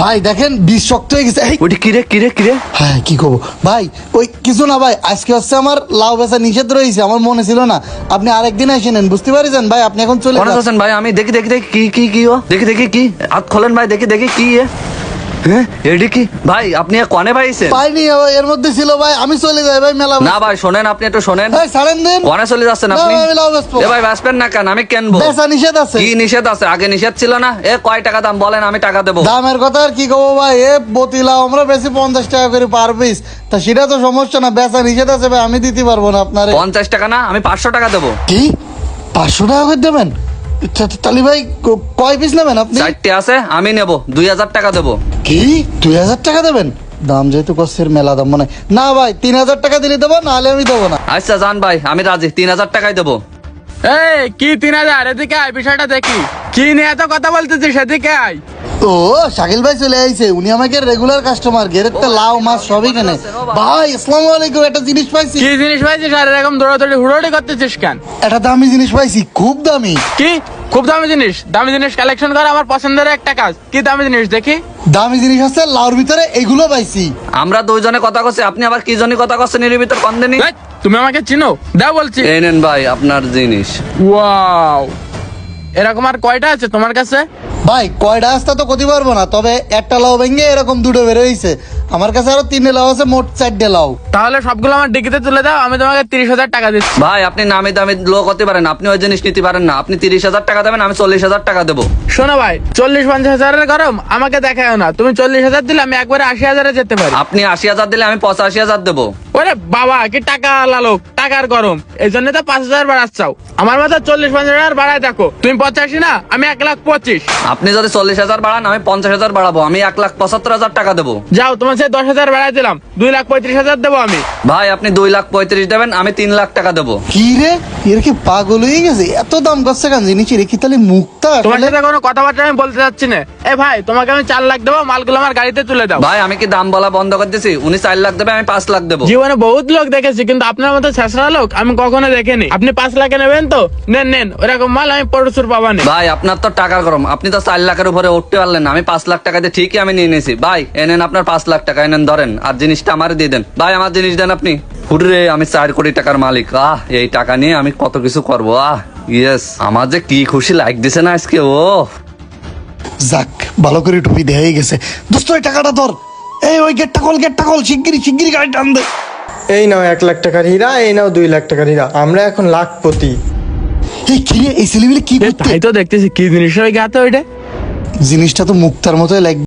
ভাই দেখেন বিষ শক্ত হয়ে গেছে। এই, ওটি কিরে কিরে কিরে? হ্যাঁ কি করব ভাই ওই কিছু না ভাই আজকে হচ্ছে আমার লাউ বেচা নিষেধ রয়েছে আমার মনে ছিল না। আপনি আরেকদিন এসে নেন বুঝতে পারছেন? ভাই আপনি এখন চলে আসেন যান। ভাই আমি দেখি দেখি দেখি কি কি কি ও। দেখি দেখি কি। হাত খোলেন ভাই দেখি দেখি কি এ। হ্যাঁ? এডি কি? ভাই আপনি কনে পাইছেন পাইনি এর মধ্যে ছিল ভাই আমি চলে যাই ভাই মেলা না ভাই শোনেন আপনি একটু শোনেন। ভাই ছাড়েন দিন। কনে চলে যাচ্ছেন আপনি। এ ভাই বাঁচবেন না কেন? আমি কেনবো? বেচা নিষেধ আছে। কি নিষেধ আছে? আগে নিষেধ ছিল না? এ কয় টাকা দাম? বলেন আমি টাকা দেবো। দামের কথা আর কি কবো ভাই? এ বতি লাউ আমরা বেশি পঞ্চাশ টাকা করে পার পিস তা সেটা তো সমস্যা না বেচা নিষেধ আছে ভাই আমি দিতে পারব না আপনার। পঞ্চাশ টাকা না আমি পাঁচশো টাকা দেবো। কি? পাঁচশো টাকা করে দেবেন? তালি ভাই কয় পিস নেবেন আপনি? চারটে আছে আমি নেব। দুই হাজার টাকা দেবো। কি? দুই হাজার টাকা দেবেন? দাম যেহেতু কষ্টের মেলা দাম মনে হয়। না ভাই তিন হাজার টাকা দিলে দেবো নাহলে আমি দেবো না। আচ্ছা জান ভাই আমি রাজি। তিন হাজার টাকাই দেবো। এই কি তিন হাজার? এদিকে আয় বিষয়টা দেখি। কি নিয়ে এত কথা বলতেছিস? সেদিকে আয়। ও শাকিল ভাই চলে আইছে। উনি আমাকে রেগুলার কাস্টমার গেরের তো লাউ মাছ সবই কেনে। ভাই আসসালামু আলাইকুম একটা জিনিস পাইছি। কি জিনিস পাইছিস? আর এরকম দৌড়াদৌড়ি হুড়োড়ি করতেছিস কেন? একটা দামি জিনিস পাইছি খুব দামি। কি? খুব দামি জিনিস। দামি জিনিস কালেকশন করা আমার পছন্দের একটা কাজ। কি দামি জিনিস দেখি? দামি জিনিস আছে লাউর ভিতরে এগুলো পাইছি। আমরা দুইজনে কথা কইছি আপনি আবার কি জনের কথা করছেন এর ভিতর কম দেনি এই, তুমি আমাকে চিনো? দাও বলছি। এই নেন ভাই আপনার জিনিস। ওয়াও। এরকম আর কয়টা আছে তোমার কাছে? ভাই কয়টা আসতে তো ক্ষতি পারব না তবে একটা লাউ ভেঙে এরকম দুটো বেরোইছে আমার কাছে আরও তিনটে লাউ আছে মোট চারটে লাউ। তাহলে সবগুলো আমার ডিকিতে তুলে দাও আমি তোমাকে তিরিশ হাজার টাকা দিচ্ছি। ভাই আপনি নামি দামি লোক হতে পারেন আপনি ওই জিনিস নিতে পারেন না। আপনি তিরিশ হাজার টাকা দেবেন আমি চল্লিশ হাজার টাকা দেবো। শোনো ভাই চল্লিশ পঞ্চাশ হাজারের গরম আমাকে দেখাও না। তুমি চল্লিশ হাজার দিলে আমি একবারে আশি হাজারে যেতে পারি। আপনি আশি হাজার দিলে আমি পঁচাশি হাজার দেবো। ওরে বাবা কি টাকা লালোক টাকার গরম। এই জন্য তো পাঁচ হাজার বাড়াচ্ছাও। আমার মাথা চল্লিশ পঞ্চাশ হাজার বাড়ায় দেখো। তুমি পঁচাশি না আমি এক লাখ পঁচিশ। আপনি যদি চল্লিশ হাজার বাড়ান আমি পঞ্চাশ হাজার বাড়াবো। আমি এক লাখ পঁচাত্তর হাজার টাকা দেবো। যাও তোমার সে দশ হাজার বাড়াই দিলাম দুই লাখ পঁয়ত্রিশ হাজার দেবো আমি। ভাই আপনি দুই লাখ পঁয়ত্রিশ দেবেন আমি তিন লাখ টাকা দেবো। কি রে? এর কি পাগল হয়ে গেছে? এত দাম করছে কেন? জিনিসের কি তাহলে মুক্তা? তোমার সাথে কোনো কথাবার্তা আমি বলতে চাচ্ছি না। এ ভাই তোমাকে আমি চার লাখ দেবো মালগুলো আমার গাড়িতে তুলে দাও। ভাই আমি কি দাম বলা বন্ধ করে দিয়েছি উনি চার লাখ দেবে আমি পাঁচ লাখ দেবো। জীবনে বহুত লোক দেখেছি কিন্তু আপনার মতো ছেঁচড়া লোক আমি কখনো দেখিনি। আপনি পাঁচ লাখে নেবেন তো? নেন নেন ওরকম মাল আমি প্রচুর পাবা নেই ভাই আপনার তো টাকার গরম। আপনি তো চার লাখের উপরে উঠতে পারলেন না। আমি পাঁচ লাখ টাকা দিয়ে ঠিকই আমি নিয়ে নিয়েছি। ভাই এনেন আপনার পাঁচ লাখ টাকা এনেন ধরেন আর জিনিসটা আমার দিয়ে দেন। ভাই আমার জিনিস দেন আপনি। হুরে আমি চার কোটি টাকার মালিক। আহ এই টাকা নিয়ে আমি কত কিছু করব? আহ ইয়েস আমার যে কি খুশি লাইক দিছে না আজকে ও। যাক ভালো করে টুপি দেয়াই গেছে। দোস্ত এই টাকাটা ধর। এই ওই গেটটা কল গেটটা কল শিগগিরি শিগগিরি গাড়ি টান দে। এই নাও এক লাখ টাকার হীরা এই নাও দুই লাখ টাকার হীরা। আমরা এখন লাখপতি। এই কি রে এই ছেলেগুলি কি তাই তো দেখতেছি কি জিনিস ওই গাতে ওইটা? জিনিসটা তো মুক্তার মতোই লাগ